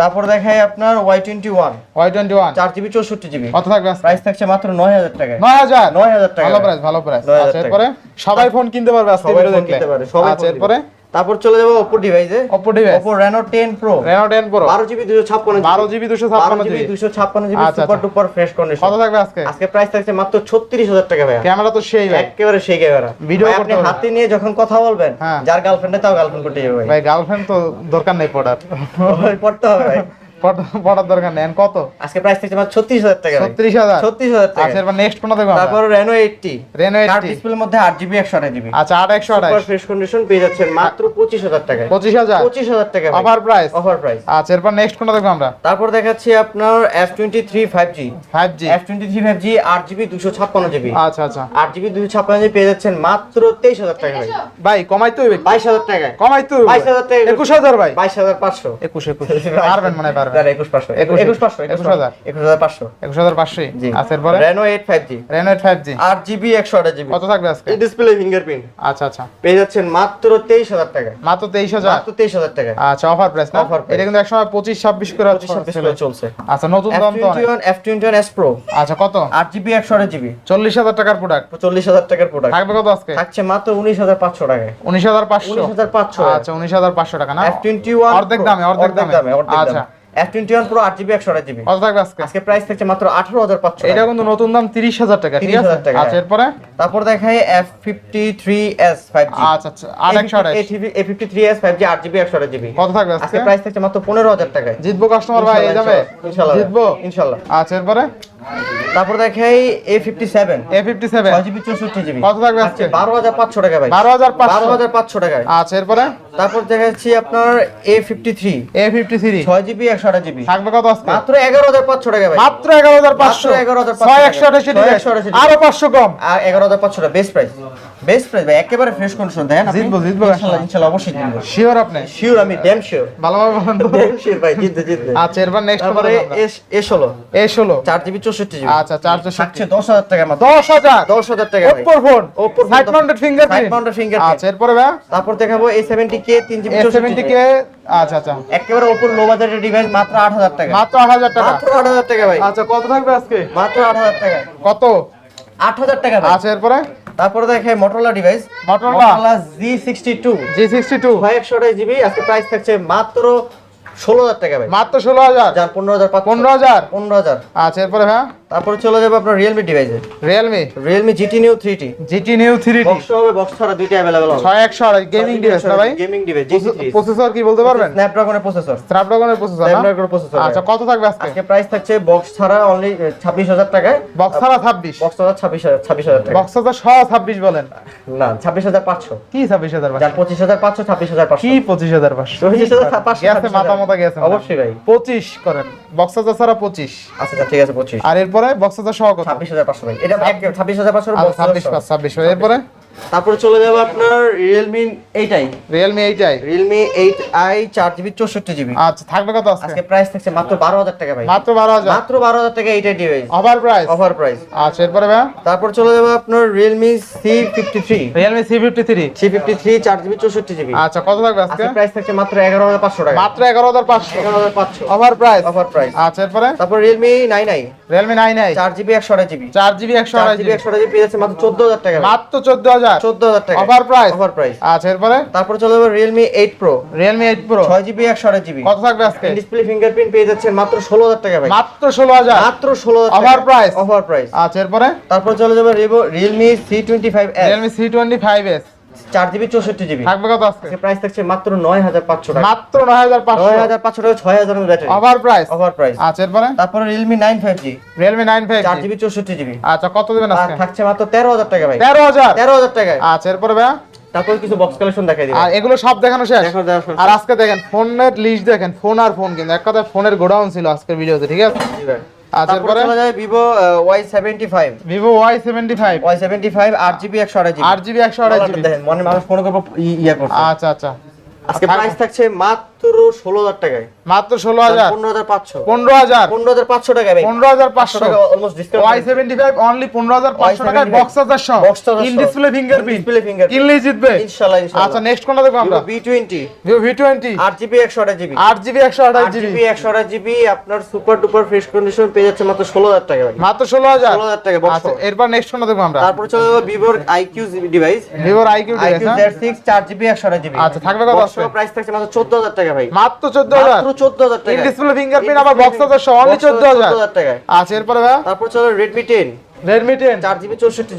তারপর দেখায় আপনার Y twenty one Y twenty one চার জিবি চৌষট্টি জিবি কত থাকবে আজকে? প্রাইস থাকছে মাত্র নয় হাজার টাকা নয় হাজার? নয় হাজার টাকা ভালো প্রাইস ভালো প্রাইস আচ্ছা। এরপরে সবাই ফোন কিনতে পারবে আজকে সবাই ভিডিও ফোন দেখলে। কিনতে পারবে সবাই আচ্ছা এরপরে। তারপর চলে যাব অপো ডিভাইসে Oppo device Oppo Reno 10 pro Reno 10 pro বারো জিবি দুশো ছাপ্পান্ন বারো জিবি দুশো ছাপ্পান্ন জিবি জিবি দুশো ছাপ্পান্ন GB super. Duper fresh condition কত থাকবে আজকে? আজকে প্রাইস থাকছে মাত্র ছত্রিশ হাজার টাকা ভাই ক্যামেরা তো সেই ভাই। একেবারে সেই ক্যামেরা। ভিডিও করতে আপনি হাতে নিয়ে যখন কথা বলবেন হ্যাঁ। যার গার্লফ্রেন্ডে তাও গার্লফ্রেন্ড করতে যাবে ভাই। ভাই গার্লফ্রেন্ড তো দরকার নাই পড়ার পড়তে হবে ভাই। পড়ার দরকার এখন কত? আজকে প্রাইস ছত্রিশ হাজার টাকা ভাই। ছত্রিশ হাজার? ছত্রিশ হাজার টাকা। আচ্ছা নেক্সট দেখব তারপর Reno eighty Reno card eighty ডিসপ্লের মধ্যে আট জিবি একশো আঠাশ জিবি আচ্ছা আট একশো আঠাশ। সুপার ফ্রেশ কন্ডিশন পেয়ে যাচ্ছেন মাত্র পঁচিশ হাজার টাকায়। পঁচিশ হাজার? পঁচিশ হাজার টাকা অফার প্রাইস অফার প্রাইস আচ্ছা এরপর নেক্সট কোনটা দেখব আমরা? তারপর দেখাচ্ছি আপনার F twenty three five G five G F twenty three five G আট জিবি দুশো ছাপ্পান্ন জিবি আচ্ছা আচ্ছা। আট জিবি দুশো ছাপ্পান্ন জিবি পেয়ে যাচ্ছেন মাত্র তেইশ হাজার টাকা ভাই। ভাই কমাইতে হইবে বাইশ হাজার টাকায়। কমাইতে হইবে। বাইশ হাজার টাকা একুশ হাজার ভাই। বাইশ হাজার পাঁচশো। একুশ একুশ। পারবেন মানে পারবেন। যারা আচ্ছা এরপরে Reno 8 5G Reno 8 5G 8GB 128GB কত থাকবে আজকে? এই ডিসপ্লে ফিঙ্গারপ্রিন্ট মাত্র 23000 টাকা। মাত্র টাকা। আচ্ছা অফার প্রাইস না? আচ্ছা নতুন দাম তো F21 S Pro আচ্ছা অর্ধেক দামে অর্ধেক দামে। দামে। আচ্ছা। প্রাইস থাকছে মাত্র 18500 তারপর দেখাই টাকায়। জিতবো কাস্টমার ভাই যাবে? ইনশাআল্লাহ জিতবো? ইনশাআল্লাহ আচ্ছা এরপরে? তারপর দেখাই A57 A57 6GB 64GB কত থাকবে আজকে 12500 টাকা ভাই। 12500 12500 টাকায়। আচ্ছা এরপরে? তারপর দেখাচ্ছি আপনার A fifty three A fifty three ছয় জিবি একশো আঠাশ জিবি। থাকবে কত মাত্র এগারো হাজার পাঁচশো টাকা ভাই। মাত্র এগারো হাজার পাঁচশো। 11,500 ছয় একশো আঠাশি একশো আঠাশি। আরও পাঁচশো কম। আর এগারো হাজার পাঁচশো টাকা। বেস্ট প্রাইস বেস্ট প্রাইস ভাই। একেবারে ফ্রেশ কন্ডিশন দেখেন আপনি? জিতবো, জিতবো ইনশাল্লাহ ইনশাল্লাহ অবশ্যই জিতবো। শিওর আপনি? শিওর আমি ড্যাম শিওর ভালোভাবে বলেন তো। ড্যাম শিওর ভাই আচ্ছা এরপর নেক্সট তারপরে এস এস হলো এ ষোলো চার জিবি চৌষট্টি জিবি। আচ্ছা চারশো থাকছে দশ হাজার টাকা মাত্র দশ হাজার। দশ হাজার টাকা ভাই। ওপ্পোর ফোন phone সাইড দশ- মাউন্টেড Side ফিঙ্গারপ্রিন্ট। আচ্ছা এরপরে ভাই? তারপর দেখাবো এ সেভেন্টি কে তিন জিবি এ চৌষট্টি সেভেন্টি কে আচ্ছা আচ্ছা। একেবারে ওপর লো বাজারের ডিভাইস মাত্র আট হাজার টাকা। মাত্র আট হাজার টাকা? মাত্র আট হাজার টাকা ভাই। আচ্ছা কত থাকবে আজকে? মাত্র আট হাজার টাকা। কত? আট হাজার টাকা ভাই। আচ্ছা এরপরে? তারপরে দেখে Motorola device Motorola? G sixty two G sixty two ছয় একশো জিবি। আজকে প্রাইস থাকছে মাত্র ষোলো হাজার টাকা ভাই। মাত্র ষোলো হাজার? পনেরো হাজার পনেরো হাজার? পনেরো হাজার। আচ্ছা এরপরে হ্যাঁ তারপরে চলে যাবে আপনার রিয়েলমি ডিভাইসে Realme Realme GT new three T GT new three box হবে বক্স ছাড়া দুইটা অ্যাভেলেবল হবে। ছয় একশো আড়াই গেমিং ডিভাইস না ভাই? গেমিং ডিভাইস জিটি প্রসেসর কি বলতে পারবেন? স্ন্যাপড্রাগনের প্রসেসর স্ন্যাপড্রাগনের প্রসেসর Snapdragon processor, আচ্ছা কত থাকবে আজকে? আজকে প্রাইস থাকছে বক্স ছাড়া অনলি ছাব্বিশ হাজার টাকায়। বক্স ছাড়া ছাব্বিশ? বক্স ছাড়া ছাব্বিশ হাজার ছাব্বিশ হাজার টাকা বক্স ছাড়া ছ ছাব্বিশ বলেন। না ছাব্বিশ হাজার পাঁচশো। কি ছাব্বিশ হাজার যার পঁচিশ হাজার পাঁচশো ছাব্বিশ হাজার পাঁচশো। কি পঁচিশ হাজার পাঁচশো? পঁচিশ হাজার পাঁচশো গেছে ছাব্বিশ মাথা গেছে। অবশ্যই ভাই। পঁচিশ করেন। বক্স ছাড়া ছাড়া পঁচিশ। আচ্ছা আচ্ছা ঠিক আছে পঁচিশ। আর এরপরে বক্স ছাড়া সহ কত ছাব্বিশ হাজার পাঁচশো ভাই এটা এক- ছাব্বিশ হাজার পাঁচশো আচ্ছা, ছাব্বিশ পাঁচ ছাব্বিশ এরপরে তারপরে চলে যাবে আপনার রিয়েলমি এইটাই রিয়েলমি এইটাই রিয়েলমি এইট আই চার জিবি চৌষট্টি জিবি। আচ্ছা থাকবে কত আজকে? আজকে প্রাইস থাকছে মাত্র বারো হাজার টাকা ভাই। মাত্র বারো হাজার? মাত্র বারো হাজার টাকা এইটাই device offer price offer price আচ্ছা এরপরে ভাই তারপর চলে যাবে আপনার Realme C fifty three Realme C fifty three C fifty three চার জিবি চৌষট্টি জিবি। আচ্ছা কত থাকবে আজকে? আজকে প্রাইস থাকছে মাত্র এগারো হাজার পাঁচশো টাকা। মাত্র এগারো হাজার পাঁচশো। এগারো হাজার পাঁচশো। অফার প্রাইস অফার প্রাইস আচ্ছা এরপরে? তারপর Realme nine I Realme nine I চার জিবি একশো আড়াই জিবি। চার জিবি একশো আড়াই জিবি। একশো আড়াই জিবি মাত্র চোদ্দ হাজার টাকা মাত্র চোদ্দ হাজার চোদ্দ হাজার টাকা। অফার প্রাইস অফার প্রাইস আচ্ছা এরপরে? তারপর চলে যাবে Realme eight pro Realme eight pro ছয় জিবি একশো আড়াই জিবি কত থাকবে আজকে? ডিসপ্লে ফিঙ্গারপ্রিন্ট পেয়ে যাচ্ছেন মাত্র ষোলো হাজার টাকা ভাই। মাত্র ষোলো হাজার? মাত্র ষোলো Offer প্রাইস অফার প্রাইস আচ্ছা এরপরে? তারপর চলে যাবে Realme C twenty five Realme C twenty five S চার জিবি চৌষট্টি জিবি। থাকবে কত আজকে? প্রাইস থাকছে মাত্র নয় হাজার পাঁচশো টাকা। মাত্র নয় হাজার পাঁচশো। নয় হাজার পাঁচশো টাকা ছয় হাজার battery offer price offer price আচ্ছা এরপরে? তারপরে Realme nine five G Realme nine five চার জিবি চৌষট্টি জিবি। আচ্ছা কত দেবেন আজকে? থাকছে মাত্র তেরো হাজার টাকা ভাই। তেরো হাজার? তেরো হাজার টাকায়। আচ্ছা এরপরে ভাইয়া? তারপর কিছু বক্স কালেকশন দেখাই দিই আর এগুলো সব দেখানো শেষ? আর আজকে দেখেন ফোনের লিস্ট দেখেন ফোন আর ফোন কিন্তু। এক কথায় ফোনের গোডাউন ছিল আজকের ভিডিওতে ঠিক আছে? তারপর এরপরে? চলে যায় Vivo Y seventy five Vivo Y seventy five Y seventy five আট জিবি একশো আড়াই জিবি আট জিবি একশো আড়াই জিবি দেখেন মনে মানুষ ফোন করব ইয়া করছে। আচ্ছা আচ্ছা। আজকে প্রাইস থাকছে মাত্র ষোলো হাজার টাকায়। মাত্র ষোলো হাজার? পনেরো হাজার পাঁচশো। পনেরো হাজার? পনেরো হাজার পাঁচশো টাকা পনেরো হাজার পাঁচশো। টাকা almost discount Y seventy five only পনেরো হাজার পাঁচশো টাকায় বক্স হাজার সহ ইন সহ। ডিসপ্লে ফিঙ্গারপ্রিন্ট ডিসপ্লে ফিঙ্গার কিনলেই জিতবে। ইনশাআল্লাহ ইনশাআল্লাহ আচ্ছা নেক্সট কোনটা দেখব আমরা? বি টোয়েন্টি ভি টোয়েন্টি আট জিবি একশো আঠাশ জিবি আট জিবি একশো আঠাশ জিবি জিবি একশো আঠাশ জিবি আপনার সুপার ডুপার ফ্রেশ কন্ডিশন পেয়ে যাচ্ছে মাত্র ষোলো হাজার টাকা মাত্র ষোলো হাজার? ষোলো হাজার টাকা আচ্ছা এরপর নেক্সট কোনটা দেখব আমরা? তারপরে চলে যাব ভিভোর আইকিউ ডিভাইস ভিভোর আইকিউ আইকিউ জেড সিক্স চার জিবি একশো আঠাশ জিবি আচ্ছা, থাকবে কত প্রাইস থাকছে মাত্র চোদ্দ হাজার টাকা ভাই। মাত্র মাত্র টাকা ডিসপ্লে ফিঙ্গারপ্রিন্ট আবার বক্স হাজার সহ অনলি চোদ্দ হাজার। আচ্ছা এরপরে ভাইয়া তারপর চলো চার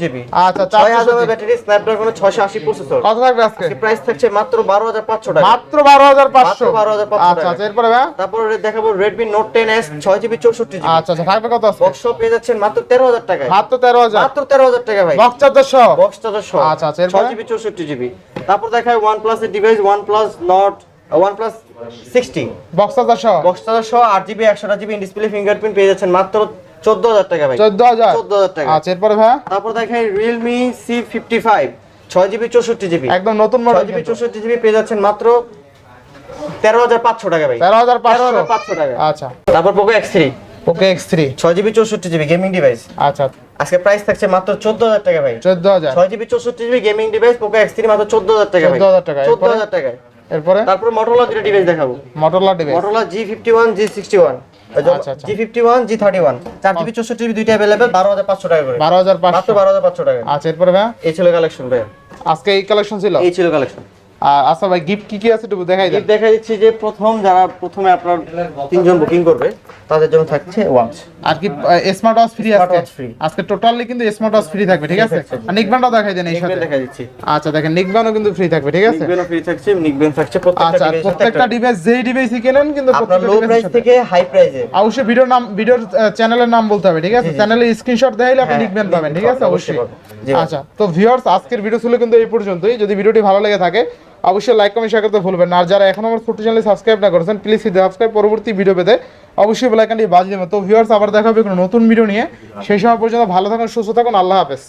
জিবি আচ্ছা ছয় চার হাজার ব্যাটারি স্ন্যাপড্রাগন ছয়শো আশি প্রসেসর কত থাকবে আজকে? প্রাইস থাকছে মাত্র বারো হাজার পাঁচশো টাকা। মাত্র বারো হাজার পাঁচশো। মাত্র 12,500 আচ্ছা আচ্ছা এরপরে তারপর দেখাবো আচ্ছা আচ্ছা থাকবে কত আজকে? বক্স পেয়ে যাচ্ছেন মাত্র টাকায়। মাত্র তেরো হাজার। মাত্র তেরো হাজার টাকা ভাই। বক্স চার্জার সহ? বক্স চার্জার সহ। আচ্ছা, আচ্ছা, এরপরে? ছয় জিবি চৌষট্টি জিবি। তারপর দেখায় ওয়ান প্লাসের device OnePlus one sixty box charger সহ। বক্স চার্জার সহ আট জিবি একশোটা জিবি ডিসপ্লে ফিঙ্গারপ্রিন্ট পেয়ে যাচ্ছেন মাত্র চোদ্দ হাজার টাকা ভাই। চোদ্দ হাজার চোদ্দ হাজার টাকা। আচ্ছা এরপরে ভাইয়া? তারপর ফাইভ ছয় জিবি চৌষট্টি জিবি একদম নতুন মডেল জিবি চৌষট্টি জিবি পেয়ে যাচ্ছেন মাত্র তেরো হাজার পাঁচশো টাকা ভাই। তেরো হাজার তেরো পাঁচশো হাজার পাঁচশো টাকা। আচ্ছা। তারপর এক্স থ্রি ছয় জিবি চৌষট্টি জিবি গেমিং ডিভাইস আচ্ছা। আজকে প্রাইস থাকছে মাত্র চোদ্দ হাজার টাকা ভাই। চোদ্দ হাজার ছয় জিবি চৌষট্টি GB gaming device Poco X three মাত্র চোদ্দ হাজার টাকা ভাই। 14,000 টাকা। চোদ্দ এরপরে? হাজার টাকায়। এরপরে? তারপর মোটরোলা দুটো ডিভাইস দেখাবো। Motorola device Motorola G fifty one G sixty one আচ্ছা, আচ্ছা। G fifty one G thirty one চার জিবি চৌষট্টি জিবি দুইটা अवेलेबल বারো হাজার পাঁচশো টাকা করে। বারো হাজার মাত্র পাঁচশো বারো হাজার পাঁচশো টাকা। আচ্ছা এরপরে ভাইয়া? এই ছিল কালেকশন ভাই আজকে এই কালেকশন ছিল? এই ছিল কালেকশন আচ্ছা ভাই গিফট কি কি আছে একটু দেখাই দেন। দেখা দিচ্ছি যে প্রথম যারা প্রথমে আপনার তিনজন বুকিং করবে তাদের জন্য থাকছে ওয়াচ আর কি স্মার্ট ওয়াচ ফ্রি আছে আজকে টোটালি কিন্তু স্মার্ট ওয়াচ ফ্রি থাকবে ঠিক আছে? আর দেখাই দেন এই সাথে। দেখা দিচ্ছি। আচ্ছা দেখেন নিকবানও কিন্তু ফ্রি থাকবে ঠিক আছে? ফ্রি থাকছে নিকবেন থাকছে প্রত্যেকটা আচ্ছা এর সাথে প্রত্যেকটা ডিভাইস যেই ডিভাইসই কেনেন কিন্তু আপনার লো প্রাইস থেকে হাই প্রাইসে অবশ্যই ভিডিওর নাম ভিডিওর চ্যানেলের নাম বলতে হবে ঠিক আছে? চ্যানেলে স্ক্রিনশট দেখাইলে আপনি হ্যাঁ, পাবেন ঠিক আছে? অবশ্যই। আচ্ছা তো ভিউয়ার্স আজকের ভিডিও ছিল কিন্তু এই পর্যন্তই। যদি ভিডিওটি ভালো লেগে থাকে অবশ্যই লাইক কমেন্ট শেয়ার করতে ভুলবেন না। আর যারা এখন আমার ছোট চ্যানেলে সাবস্ক্রাইব না করেছেন প্লিজ সাবস্ক্রাইব পরবর্তী ভিডিও পেতে অবশ্যই বেলাইকানটি বাজিয়ে দেবেন। তো ভিউয়ার্স আবার দেখা হবে কোনো নতুন ভিডিও নিয়ে। সেই সময় পর্যন্ত ভালো থাকুন, সুস্থ থাকুন, আল্লাহ হাফেজ।